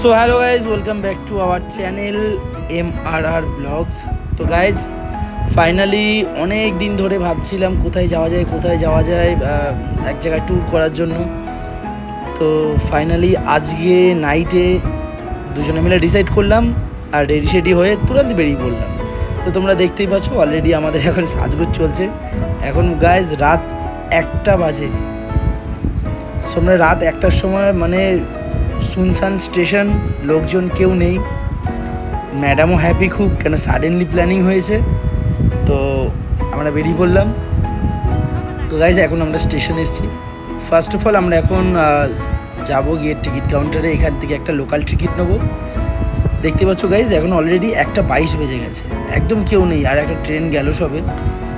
So hello guys welcome back to our channel M R R blogs তো guys finally অনেক দিন ধরে ভাবছিলাম কোথায় যাওয়া যায়, কোথায় যাওয়া যায় এক জায়গায় ট্যুর করার জন্য। তো ফাইনালি আজকে নাইটে দুজনে মিলে ডিসাইড করলাম আর রেডি সেডি হয়ে তুরন্ত বেরিয়ে পড়লাম। তো তোমরা দেখতেই পাচ্ছ অলরেডি আমাদের এখন সাজগোজ চলছে। এখন গাইজ রাত একটা বাজে। সো আমরা রাত একটার সময় মানে সুনসান স্টেশন, লোকজন কেউ নেই। ম্যাডামও হ্যাপি খুব, কেন সাডেনলি প্ল্যানিং হয়েছে? তো আমরা বেরিয়ে পড়লাম। তো গাইজ এখন আমরা স্টেশন এসেছি। ফার্স্ট অফ অল আমরা এখন যাব গিয়ে টিকিট কাউন্টারে এখান থেকে একটা লোকাল টিকিট নেব। দেখতে পাচ্ছ গাইজ এখন অলরেডি একটা বাইশ বেজে গেছে। একদম কেউ নেই, আর একটা ট্রেন গেল সবে।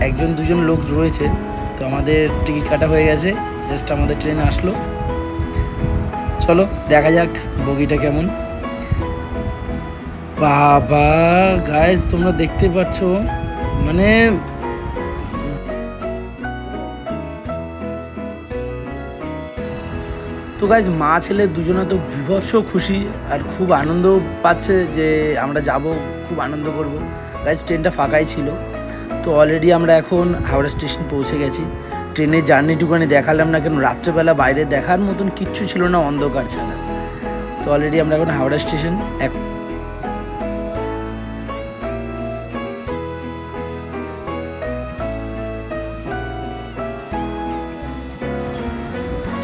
একজন, দুজন লোক রয়েছে। তো আমাদের টিকিট কাটা হয়ে গেছে। জাস্ট আমাদের ট্রেন আসলো। চলো, দেখা যাক বগিটা কেমন। বাবা গাইজ তোমরা দেখতে পাচ্ছ মানে তো গাইজ মা ছেলে দুজনে তো বিভৎস খুশি আর খুব আনন্দ পাচ্ছে যে আমরা যাব, খুব আনন্দ করব। গাইজ ট্রেনটা ফাঁকাই ছিল। তো অলরেডি আমরা এখন হাওড়া স্টেশন পৌঁছে গেছি। ট্রেনের জার্নিটুকুনি দেখালাম না কেন রাত্রেবেলা বাইরে দেখার মতন কিচ্ছু ছিল না অন্ধকার ছাড়া তো অলরেডি আমরা এখন হাওড়া স্টেশন, এক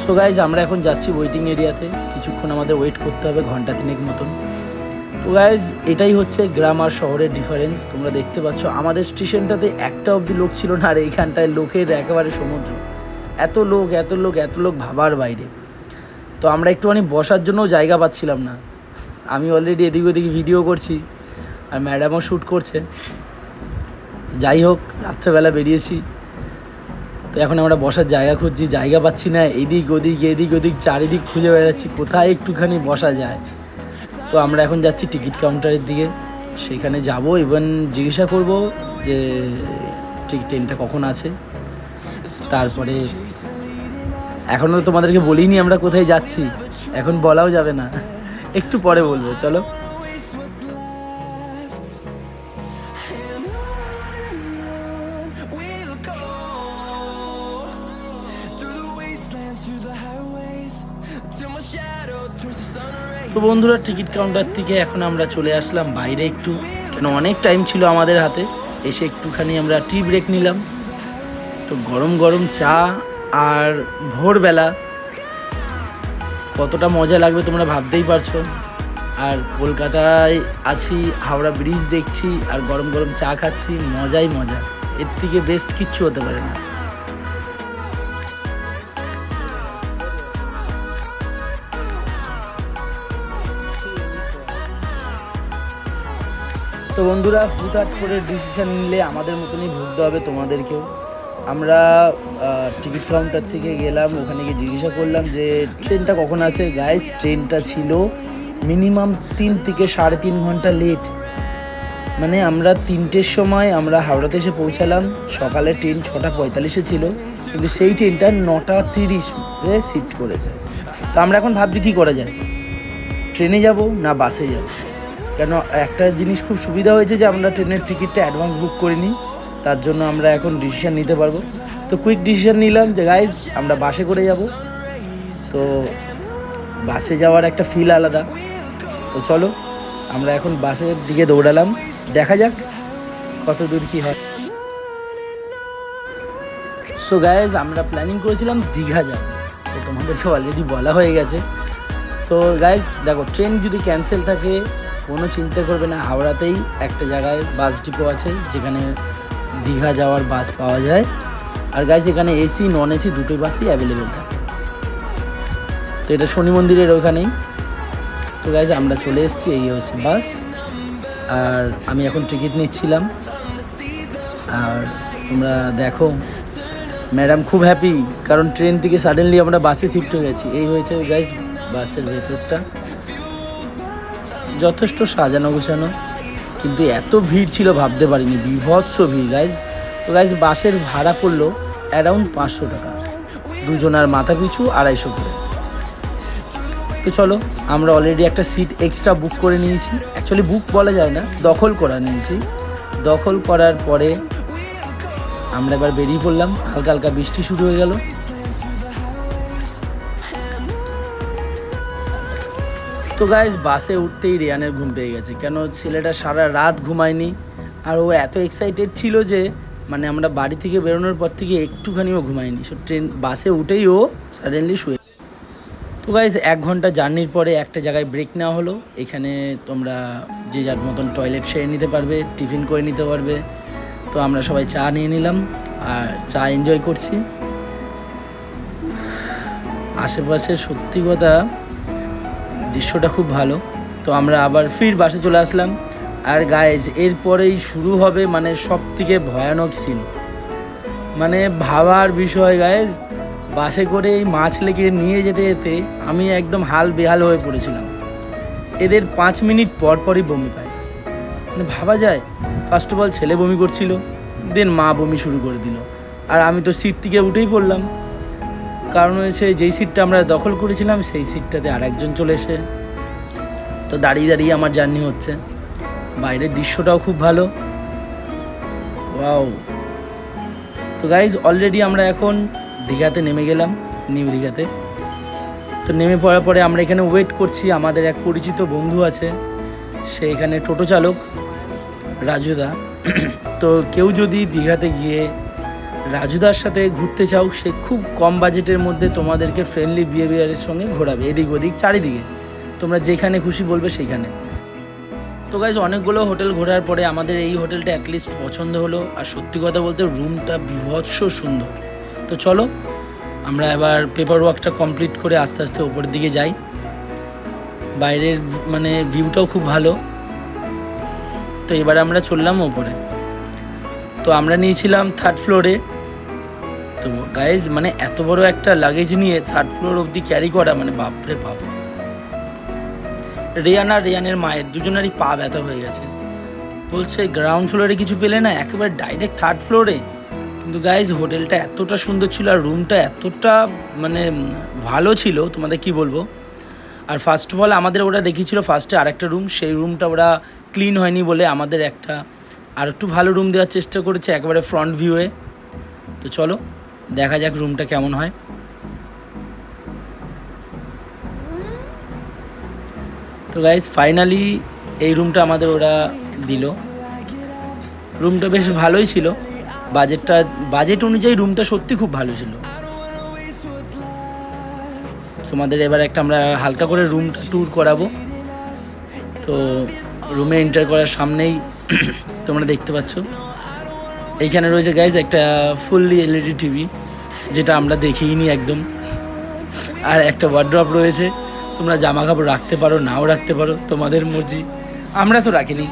সো গাইজ আমরা এখন যাচ্ছি ওয়েটিং এরিয়াতে কিছুক্ষণ আমাদের ওয়েট করতে হবে, ঘণ্টা তিনেক মতন। গাইজ এটাই হচ্ছে গ্রাম আর শহরের ডিফারেন্স তোমরা দেখতে পাচ্ছ, আমাদের স্টেশনটাতে একটা অবধি লোক ছিল না, আর এইখানটায় লোকের একেবারে সমুদ্র। এত লোক এত লোক এত লোক ভাবার বাইরে। তো আমরা একটুখানি বসার জন্যও জায়গা পাচ্ছিলাম না। আমি অলরেডি এদিক ওদিক ভিডিও করছি, আর ম্যাডামও শ্যুট করছে। যাই হোক, রাত্রেবেলা বেরিয়েছি। তো এখন আমরা বসার জায়গা খুঁজছি, জায়গা পাচ্ছি না। এদিক ওদিক এদিক ওদিক, চারিদিক খুঁজে বেড়াচ্ছি, কোথায় একটুখানি বসা যায়। তো আমরা এখন যাচ্ছি টিকিট কাউন্টারের দিকে। সেখানে যাব ইভেন জিজ্ঞাসা করব যে, ঠিক ট্রেনটা কখন আছে। তারপরে এখনও তোমাদেরকে বলিনি আমরা কোথায় যাচ্ছি। এখন বলাও যাবে না। একটু পরে বলব, চলো। তো বন্ধুরা, টিকিট কাউন্টার থেকে এখন আমরা চলে আসলাম বাইরে একটু। কেন, অনেক টাইম ছিল আমাদের হাতে। এসে একটুখানি আমরা টি ব্রেক নিলাম। তো গরম গরম চা আর ভোরবেলা কতটা মজা লাগবে তোমরা ভাবতেই পারছ। আর কলকাতায় আছি, হাওড়া ব্রিজ দেখছি, আর গরম গরম চা খাচ্ছি, মজাই মজা। এর থেকে বেস্ট কিচ্ছু হতে পারে না। তো বন্ধুরা, হুটহাট করে ডিসিশন নিলে আমাদের মতনই ভুগতে হবে তোমাদেরকেও। আমরা টিকিট কাউন্টার থেকে গেলাম, ওখানে গিয়ে জিজ্ঞাসা করলাম যে, ট্রেনটা কখন আছে? গাইস, ট্রেনটা ছিল মিনিমাম তিন থেকে সাড়ে তিন ঘণ্টা লেট মানে আমরা তিনটের সময় আমরা হাওড়াতে এসে পৌঁছালাম। সকালে ট্রেন ছটা পঁয়তাল্লিশে ছিল, কিন্তু সেই ট্রেনটা নটা তিরিশে শিফট করেছে। তো আমরা এখন ভাবছি কী করা যায়? ট্রেনে যাব না বাসে যাব? কেন একটা জিনিস খুব সুবিধা হয়েছে যে আমরা ট্রেনের টিকিটটা অ্যাডভান্স বুক করিনি, তার জন্য আমরা এখন ডিসিশান নিতে পারব। তো কুইক ডিসিশান নিলাম যে গাইজ আমরা বাসে করে যাব। তো বাসে যাওয়ার একটা ফিল আলাদা। তো চলো, আমরা এখন বাসের দিকে দৌড়ালাম। দেখা যাক কত দূর কী হয়। সো গাইজ আমরা প্ল্যানিং করেছিলাম দীঘা যাব তো তোমাদেরকে অলরেডি বলা হয়ে গেছে। তো গাইজ দেখো ট্রেন যদি ক্যান্সেল থাকে কোনো চিন্তা করবে না, হাওড়াতেই একটা জায়গায় বাস ডিপো আছে, যেখানে দীঘা যাওয়ার বাস পাওয়া যায়। আর গাইজ এখানে এসি নন এসি দুটোই বাসই অ্যাভেলেবেল থাকে। তো এটা শনি মন্দিরের ওখানেই। তো গাইজ আমরা চলে এসেছি, এই হচ্ছে বাস। আর আমি এখন টিকিট নিচ্ছিলাম। আর তোমরা দেখো ম্যাডাম খুব হ্যাপি কারণ ট্রেন থেকে সাডেনলি আমরা বাসে শিফট হয়ে গেছি। এই হয়েছে গাইজ বাসের ভেতরটা। যথেষ্ট সাজানো গোছানো, কিন্তু এত ভিড় ছিল ভাবতে পারিনি। বিভৎস ভিড় গাইজ তো গাইজ বাসের ভাড়া পড়ল অ্যারাউন্ড পাঁচশো টাকা। দুজনার মাথা পিছু আড়াইশো করে। তো চলো, আমরা অলরেডি একটা সিট এক্সট্রা বুক করে নিয়েছি। অ্যাকচুয়ালি বুক বলা যায় না, দখল করা নিয়েছি। দখল করার পরে আমরা এবার বেরিয়ে পড়লাম। হালকা হালকা বৃষ্টি শুরু হয়ে গেল। তো গাইজ বাসে উঠতেই রিয়ানের ঘুম পেয়ে গেছে। কেন ছেলেটা সারা রাত ঘুমায়নি? আর ও এত এক্সাইটেড ছিল যে মানে আমরা বাড়ি থেকে বেরোনোর পর থেকে একটুখানিও ঘুমায়নি। সো ট্রেন বাসে উঠেই ও সাডেনলি শুয়ে তো গাইজ এক ঘণ্টা জার্নির পরে একটা জায়গায় ব্রেক নেওয়া হলো। এখানে তোমরা যে যার মতন টয়লেট সেরে নিতে পারবে টিফিন করে নিতে পারবে। তো আমরা সবাই চা নিয়ে নিলাম আর চা এনজয় করছি। আশেপাশে সত্যি কথা দৃশ্যটা খুব ভালো। তো আমরা আবার ফির বাসে চলে আসলাম। আর গাইজ এরপরেই শুরু হবে মানে সব থেকে ভয়ানক সিন মানে ভাবার বিষয় গাইজ বাসে করে এই মা ছেলেকে নিয়ে যেতে যেতে আমি একদম হাল বেহাল হয়ে পড়েছিলাম। এদের পাঁচ মিনিট পর পরই বমি পায়। মানে ভাবা যায় ফার্স্ট অফ অল ছেলে বমি করছিল দেন মা বমি শুরু করে দিল। আর আমি তো সিট থেকে উঠেই পড়লাম। কারণ হয়েছে যেই সিটটা আমরা দখল করেছিলাম, সেই সিটটাতে আর একজন চলে এসে তো দাঁড়িয়ে দাঁড়িয়ে আমার জার্নি হচ্ছে। বাইরের দৃশ্যটাও খুব ভালো। ওয়াও। তো গাইজ অলরেডি আমরা এখন দীঘাতে নেমে গেলাম, নিউ দীঘাতে। তো নেমে পড়ার পরে আমরা এখানে ওয়েট করছি, আমাদের এক পরিচিত বন্ধু আছে, সে এখানে টোটো চালক রাজুদা তো কেউ যদি দীঘাতে গিয়ে রাজুদার সাথে ঘুরতে চাও সে খুব কম বাজেটের মধ্যে তোমাদেরকে ফ্রেন্ডলি বিহেভিয়ারের সঙ্গে ঘোরাবে, এদিক ওদিক, চারিদিকে। তোমরা যেখানে খুশি বলবে সেইখানে। তো গাইজ অনেকগুলো হোটেল ঘোরার পরে আমাদের এই হোটেলটা অ্যাটলিস্ট পছন্দ হলো। আর সত্যি কথা বলতে রুমটা বিভৎস সুন্দর। তো চলো, আমরা এবার পেপার ওয়ার্কটা কমপ্লিট করে আস্তে আস্তে ওপরের দিকে যাই। বাইরের মানে ভিউটাও খুব ভালো। তো এবার আমরা চললাম ওপরে তো আমরা নিয়েছিলাম থার্ড ফ্লোরে তো গাইজ মানে এত বড় একটা লাগেজ নিয়ে থার্ড ফ্লোর অবধি ক্যারি করা মানে বাপরে বাপ। রিয়ান আর রিয়ানের মায়ের দুজনেরই পা ব্যথা হয়ে গেছে। বলছে গ্রাউন্ড ফ্লোরে কিছু পেলে না, একেবারে ডাইরেক্ট থার্ড ফ্লোরে কিন্তু গাইজ হোটেলটা এতটা সুন্দর ছিল আর রুমটা এতটা মানে ভালো ছিল, তোমাদের কি বলব? আর ফার্স্ট অফ অল আমাদের ওরা দেখিয়েছিল ফার্স্টে আরেকটা রুম সেই রুমটা ওরা ক্লিন হয়নি বলে আমাদের একটা আর একটু ভালো রুম দেওয়ার চেষ্টা করেছে, একেবারে ফ্রন্ট ভিউয়ে তো চলো। দেখা যাক রুমটা কেমন হয়। তো গাইজ ফাইনালি এই রুমটা আমাদের ওরা দিল। রুমটা বেশ ভালোই ছিল। বাজেটটা বাজেট অনুযায়ী রুমটা সত্যি খুব ভালো ছিল। তোমাদের এবার একটা আমরা হালকা করে রুম ট্যুর করাবো। তো রুমে এন্টার করার সামনেই তোমরা দেখতে পাচ্ছ। এইখানে রয়েছে গাইজ একটা ফুললি এলইডি টিভি যেটা আমরা দেখিনি একদম। আর একটা ওয়ার্ড্রপ রয়েছে, তোমরা জামা কাপড় রাখতে পারো, নাও রাখতে পারো, তোমাদের মর্জি। আমরা তো রাখিনি।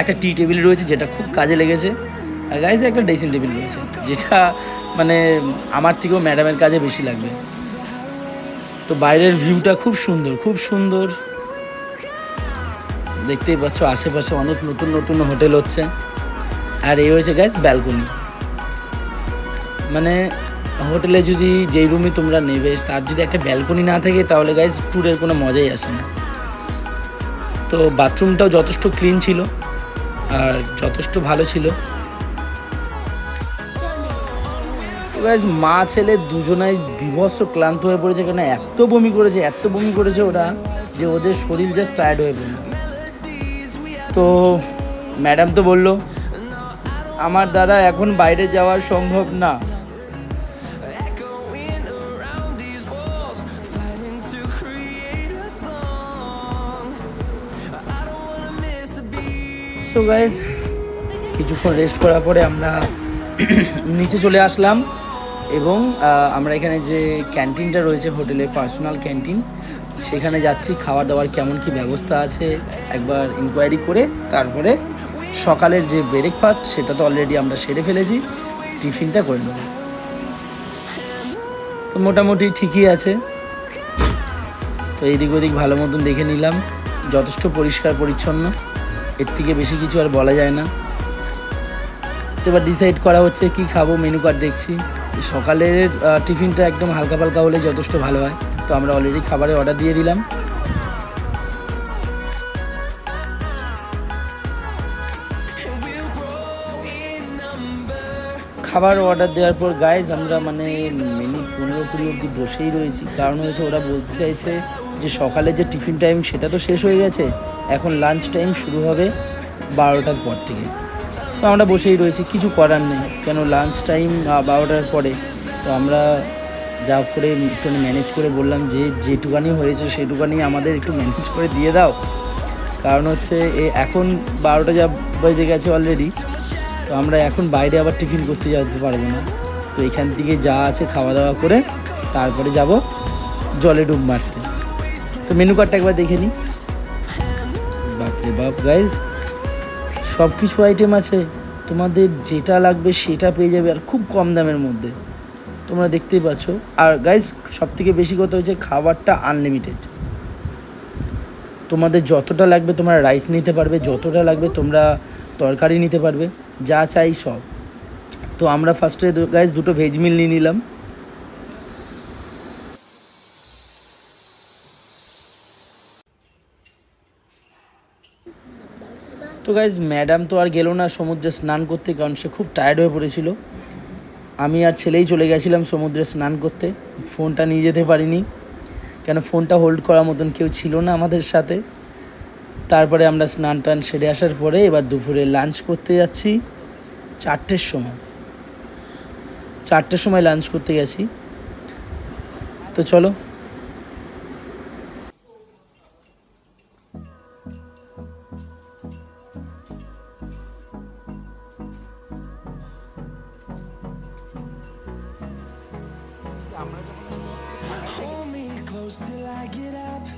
একটা টি টেবিল রয়েছে, যেটা খুব কাজে লেগেছে। আর গাইজ একটা ড্রেসিং টেবিল রয়েছে, যেটা মানে আমার থেকেও ম্যাডামের কাজে বেশি লাগবে। তো বাইরের ভিউটা খুব সুন্দর খুব সুন্দর। দেখতেই পাচ্ছ, আশেপাশে অনেক নতুন নতুন হোটেল হচ্ছে। আর এই হয়েছে গ্যাস ব্যালকনি মানে হোটেলে যদি যেই রুমই তোমরা নেবে, তার যদি একটা ব্যালকনি না থাকে, তাহলে গাইজ ট্যুরের কোনো মজাই আসে না। তো বাথরুমটাও যথেষ্ট ক্লিন ছিল, আর যথেষ্ট ভালো ছিল। মা ছেলে দুজনাই বিভৎস ক্লান্ত হয়ে পড়েছে কেন এত বমি করেছে, এত বমি করেছে ওরা যে ওদের শরীর জাস্ট টায়ার্ড হয়ে পড়ল। তো ম্যাডাম তো বলল আমার দ্বারা এখন বাইরে যাওয়া সম্ভব না. সো কিছুক্ষণ রেস্ট করার পরে আমরা নিচে চলে আসলাম এবং আমরা এখানে যে ক্যান্টিনটা রয়েছে, হোটেলে পার্সোনাল ক্যান্টিন, সেখানে যাচ্ছি খাওয়া দাওয়ার কেমন কি ব্যবস্থা আছে, একবার ইনকোয়ারি করে, তারপরে সকালের যে ব্রেকফাস্ট সেটা তো অলরেডি আমরা সেরে ফেলেছি। টিফিনটা করে নেব। তো মোটামুটি ঠিকই আছে। তো এইদিক ওদিক ভালো মতন দেখে নিলাম। যথেষ্ট পরিষ্কার, পরিচ্ছন্ন। এর থেকে বেশি কিছু আর বলা যায় না। তো এবার ডিসাইড করা হচ্ছে কি খাব মেনু কার্ড দেখছি। সকালের টিফিনটা একদম হালকা পালকা হলে যথেষ্ট ভালো হয়। তো আমরা অলরেডি খাবারের অর্ডার দিয়ে দিলাম। খাবার অর্ডার দেওয়ার পর গাইজ আমরা মানে মিনিট পনেরো কুড়ি অবধি বসেই রয়েছি। কারণ হয়েছে, ওরা বলতে চাইছে যে সকালে যে টিফিন টাইম সেটা তো শেষ হয়ে গেছে। এখন লাঞ্চ টাইম শুরু হবে বারোটার পর থেকে। তো আমরা বসেই রয়েছি, কিছু করার নেই। কেন লাঞ্চ টাইম বারোটার পরে। তো আমরা যা করে একটু ম্যানেজ করে বললাম যে, যেটুকানি হয়েছে, সেটুকানি আমাদের একটু ম্যানেজ করে দিয়ে দাও। কারণ হচ্ছে এখন বারোটা যা বেজে গেছে অলরেডি তো আমরা এখন বাইরে আবার টিফিন করতে যেতে পারব না। তো এখান থেকে যা আছে খাওয়া দাওয়া করে তারপরে যাব জলে ডুব মারতে। তো মেনু কার্ডটা একবার দেখে নিই বাপরে বাপ গাইজ সব কিছু আইটেম আছে। তোমাদের যেটা লাগবে সেটা পেয়ে যাবে আর খুব কম দামের মধ্যে। তোমরা দেখতেই পাচ্ছ। আর গাইজ সব থেকে বেশি কথা হচ্ছে খাবারটা আনলিমিটেড তোমাদের যতটা লাগবে তোমরা রাইস নিতে পারবে, যতটা লাগবে তোমরা তরকারি নিতে পারবে। যা চাই সব। তো আমরা ফার্স্টে গাইজ দুটো ভেজ মিল নিয়ে নিলাম। তো গাইজ ম্যাডাম তো আর গেলো না সমুদ্রে স্নান করতে কারণ সে খুব টায়ার্ড হয়ে পড়েছিল। আমি আর ছেলেই চলে গেছিলাম সমুদ্রে স্নান করতে। ফোনটা নিয়ে যেতে পারিনি। কেন, ফোনটা হোল্ড করার মতন কেউ ছিল না আমাদের সাথে। তারপরে আমরা স্নান টান সেরে আসার পরে এবার দুপুরে লাঞ্চ করতে যাচ্ছি। চারটের সময়। চারটের সময় লাঞ্চ করতে গেছি। তো চলো। Till I get up.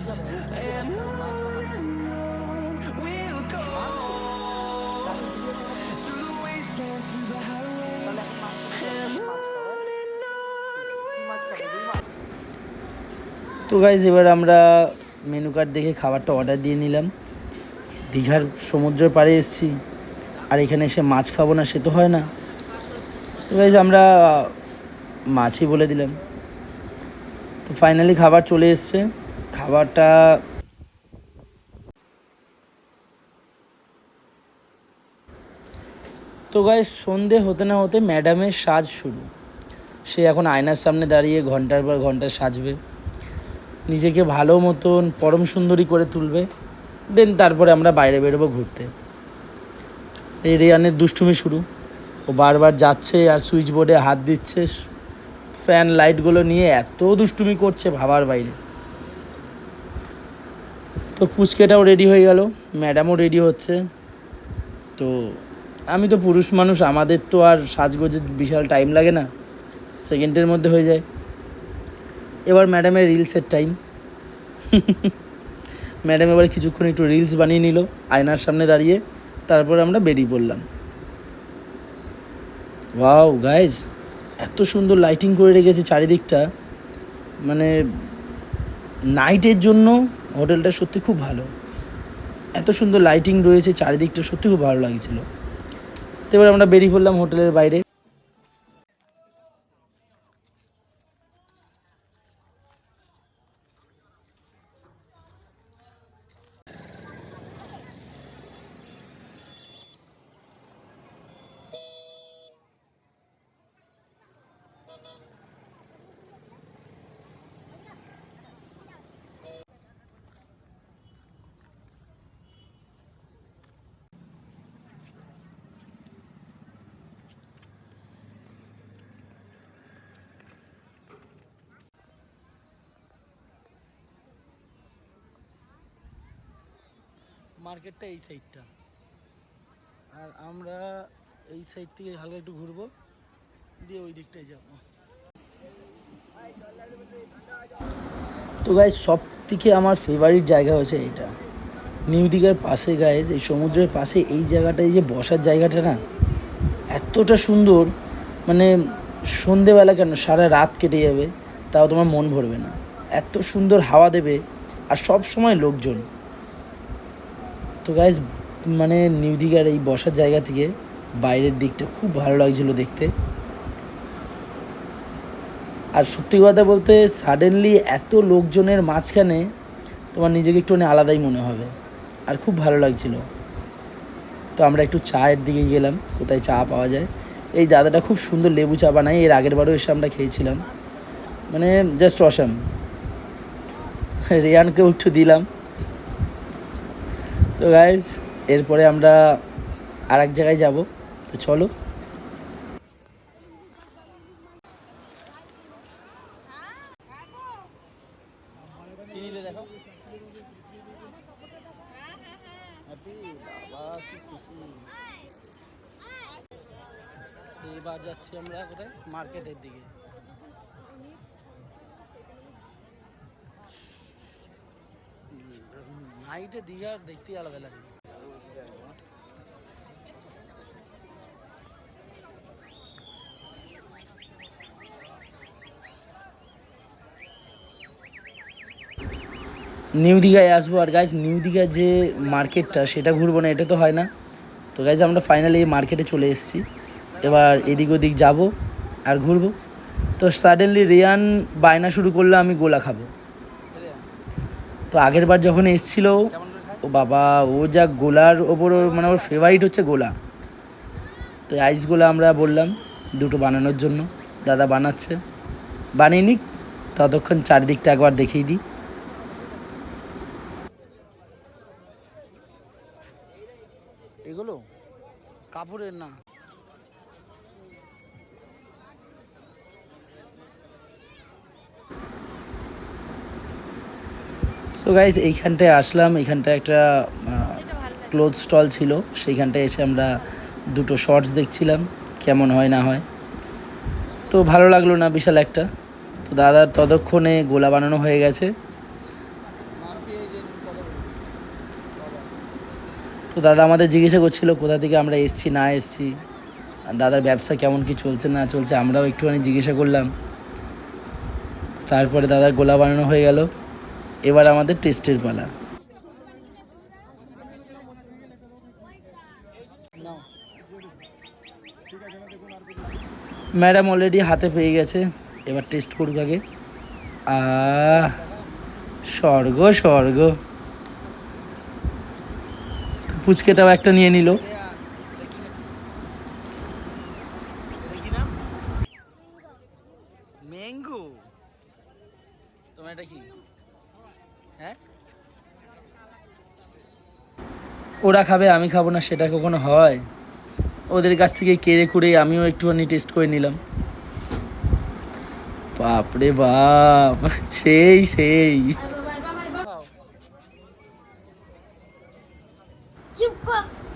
তো গাইজ এবার আমরা মেনু কার্ড দেখে খাবারটা অর্ডার দিয়ে নিলাম। দীঘার সমুদ্রের পাড়ে এসেছি। আর এখানে এসে মাছ খাব না, সে তো হয় না। তো গাইজ আমরা মাছই বলে দিলাম। তো ফাইনালি খাবার চলে এসছে। খাবারটা তো গাইজ সন্ধে হতে না হতে ম্যাডামের সাজ শুরু। সে এখন আয়নার সামনে দাঁড়িয়ে ঘণ্টার পর ঘণ্টা সাজবে। নিজেকে ভালো মতন পরম সুন্দরী করে তুলবে। দেন তারপরে আমরা বাইরে বেরোবো ঘুরতে। এই রেয়ানের দুষ্টুমি শুরু। ও বারবার যাচ্ছে আর সুইচ বোর্ডে হাত দিচ্ছে। ফ্যান লাইটগুলো নিয়ে এত দুষ্টুমি করছে ভাবার বাইরে। তো পুচকেটাও রেডি হয়ে গেল ম্যাডামও রেডি হচ্ছে। তো আমি তো পুরুষ মানুষ, আমাদের তো আর সাজগোজের বিশাল টাইম লাগে না সেকেন্ডের মধ্যে হয়ে যায়। এবার ম্যাডামের রিলসের টাইম ম্যাডাম এবার কিছুক্ষণ একটু রিলস বানিয়ে নিল, আয়নার সামনে দাঁড়িয়ে, তারপর আমরা বেরিয়ে পড়লাম। ওয়াও গাইজ এত সুন্দর লাইটিং করে রেখেছে চারিদিকটা। মানে নাইটের জন্য হোটেলটা সত্যি খুব ভালো। এত সুন্দর লাইটিং রয়েছে, চারিদিকটা সত্যি খুব ভালো লাগছিল। তো এবার আমরা বেরিয়ে পড়লাম হোটেলের বাইরে। মার্কেটটা এই সাইডটা। আর আমরা এই সাইড থেকে হালকা একটু ঘুরবো, দিয়ে ওই দিকটায় যাব। তো গাইজ সব থেকে আমার ফেভারিট জায়গা হচ্ছে এটা নিউ দীঘার পাশে গাইজ এই সমুদ্রের পাশে এই জায়গাটায় যে বসার জায়গাটা না, এতটা সুন্দর। মানে সন্ধেবেলা কেন, সারা রাত কেটে যাবে, তাও তোমার মন ভরবে না। এত সুন্দর হাওয়া দেবে, আর সব সময় লোকজন। তো গাইজ মানে নিউ দীঘার এই বসার জায়গা থেকে বাইরের দিকটা খুব ভালো লাগছিল দেখতে। আর সত্যি কথা বলতে সাডেনলি এত লোকজনের মাঝখানে তোমার নিজেকে একটুখানি আলাদাই মনে হবে। আর খুব ভালো লাগছিল। তো আমরা একটু চায়ের দিকে গেলাম, কোথায় চা পাওয়া যায়। এই দাদাটা খুব সুন্দর লেবু চা বানায়, এর আগের বারও এসে আমরা খেয়েছিলাম। মানে জাস্ট অসাম রিয়ানকেও একটু দিলাম। তো গাইজ এরপরে আমরা আর এক জায়গায় যাব। তো চলো। এবার যাচ্ছি আমরা কোথায়? মার্কেটের দিকে। নাইটে দীঘার দেখতেই আলাদা লাগে। নিউ দীঘায় আসব আর গাইজ নিউ দীঘার যে মার্কেটটা সেটা ঘুরবো না, এটা তো হয় না। তো গাইজ আমরা ফাইনালি এই মার্কেটে চলে এসেছি। এবার এদিক ওদিক যাব আর ঘুরবো। তো সাডেনলি রিয়ান বায়না শুরু করলে, আমি গোলা খাব। তো আগের বার যখন এসছিল, ও বাবা, ও যা গোলার ওপর মানে ওর ফেভারিট হচ্ছে গোলা। তো আইস গোলা আমরা বললাম, দুটো বানানোর জন্য। দাদা বানাচ্ছে। বানিয়ে নিক, ততক্ষণ চারদিকটা একবার দেখিয়ে দিই। এগুলো? কাপড়ের না? সো গাইজ এইখানটায় আসলাম। এইখানটায় একটা ক্লোথ স্টল ছিল। সেইখানটায় এসে আমরা দুটো শর্টস দেখছিলাম, কেমন হয় না হয়। তো ভালো লাগল না বিশাল একটা। তো দাদার ততক্ষণে গোলা বানানো হয়ে গেছে। তো দাদা আমাদের জিজ্ঞাসা করছিল, কোথা থেকে আমরা এসছি, না এসছি? দাদার ব্যবসা কেমন, কি চলছে, না চলছে, আমরাও একটুখানি জিজ্ঞাসা করলাম। তারপরে দাদার গোলা বানানো হয়ে গেল। এবার আমাদের টেস্টের পালা। ম্যাডাম অলরেডি হাতে পেয়ে গেছে। এবার টেস্ট করুক আগে। স্বর্গ স্বর্গ। পুচকেটাও একটা নিয়ে নিল। ম্যাঙ্গো তোমার এটা কি? হ্যাঁ? ওরা খাবে আমি খাব না সেটা কখনো হয়? ওদের কাছ থেকে কেড়ে কুড়ে আমিও একটুখানি টেস্ট করে নিলাম। বাপরে বাপ সেই সেই।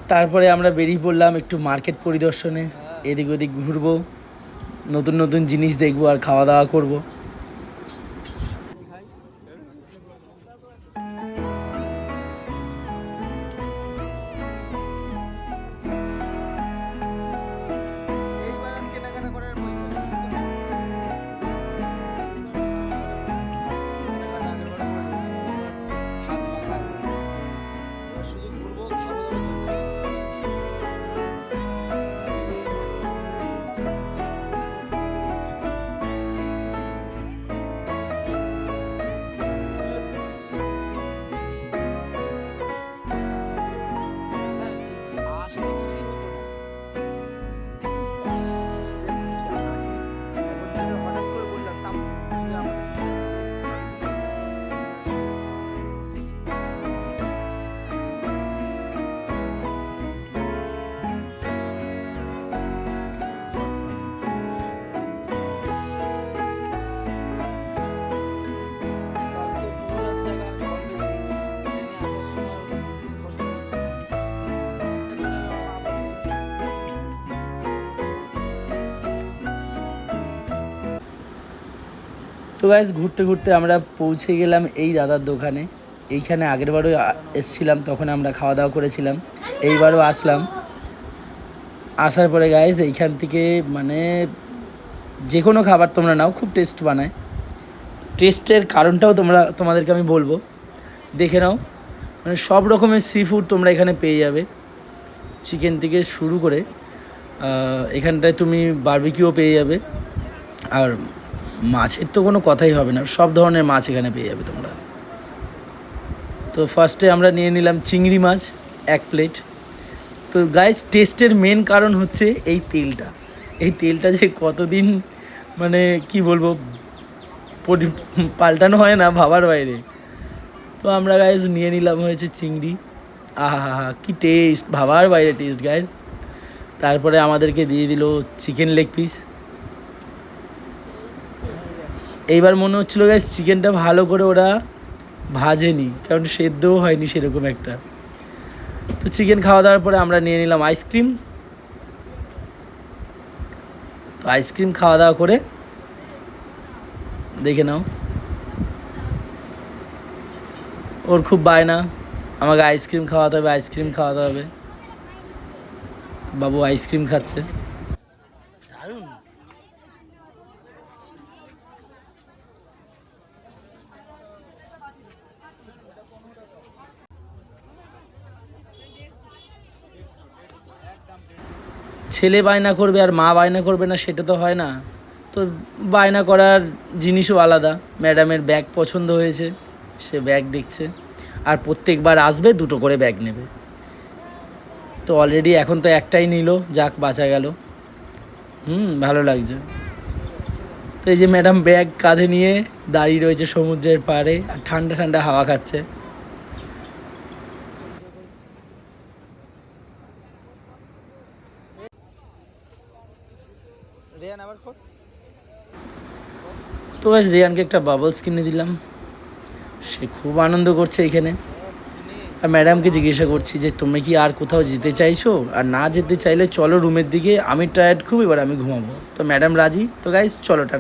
তারপরে আমরা বেরিয়ে পড়লাম একটু মার্কেট পরিদর্শনে। এদিক ওদিক ঘুরবো নতুন নতুন জিনিস দেখব আর খাওয়া দাওয়া করব। তো গাইজ ঘুরতে ঘুরতে আমরা পৌঁছে গেলাম এই দাদার দোকানে। এইখানে আগেরবারও এসছিলাম, তখন আমরা খাওয়া দাওয়া করেছিলাম। এইবারও আসলাম। আসার পরে গাইজ এইখান থেকে মানে যে কোনো খাবার তোমরা নাও, খুব টেস্ট বানায়। টেস্টের কারণটাও তোমরা, তোমাদেরকে আমি বলব। দেখে নাও মানে সব রকমের সি ফুড তোমরা এখানে পেয়ে যাবে। চিকেন থেকে শুরু করে এখানটায় তুমি বারবিকিও পেয়ে যাবে। আর মাছের তো কোনো কথাই হবে না, সব ধরনের মাছ এখানে পেয়ে যাবে তোমরা। তো ফার্স্টে আমরা নিয়ে নিলাম চিংড়ি মাছ, এক প্লেট তো গাইস টেস্টের মেন কারণ হচ্ছে এই তেলটা। এই তেলটা যে কতদিন মানে কি বলব পাল্টানো হয় না ভাবার বাইরে। তো আমরা গাইজ নিয়ে নিলাম হয়েছে চিংড়ি। আহা হা কী টেস্ট ভাবার বাইরে টেস্ট গাইজ তারপরে আমাদেরকে দিয়ে দিল চিকেন লেগ পিস এইবার মনে হচ্ছিল গাইজ চিকেনটা ভালো করে ওরা ভাজেনি, কারণ সেদ্ধও হয়নি সেরকম একটা। তো চিকেন খাওয়া দাওয়ার পরে আমরা নিয়ে নিলাম আইসক্রিম। তো আইসক্রিম খাওয়া দাওয়া করে দেখে নাও। ওর খুব বায়না, আমাকে আইসক্রিম খাওয়াতে হবে, আইসক্রিম খাওয়াতে হবে। বাবু আইসক্রিম খাচ্ছে। ছেলে বায়না করবে আর মা বায়না করবে না, সেটা তো হয় না। তো বায়না করার জিনিসও আলাদা। ম্যাডামের ব্যাগ পছন্দ হয়েছে, সে ব্যাগ দেখছে। আর প্রত্যেকবার আসবে, দুটো করে ব্যাগ নেবে। তো অলরেডি এখন তো একটাই নিল, যাক, বাঁচা গেল। হুম, ভালো লাগছে। তো এই যে ম্যাডাম ব্যাগ কাঁধে নিয়ে দাঁড়িয়ে রয়েছে সমুদ্রের পাড়ে, আর ঠান্ডা ঠান্ডা হাওয়া খাচ্ছে। তো ভাই রিয়ানকে একটা বাবলস কিনে দিলাম। সে খুব আনন্দ করছে এখানে। আর ম্যাডামকে জিজ্ঞাসা করছি যে তুমি কি আর কোথাও যেতে চাইছো? আর না যেতে চাইলে চলো রুমের দিকে। আমি টায়ার্ড খুব, এবার আমি ঘুমাবো। তো ম্যাডাম রাজি? তো গাইজ চলো টাটা।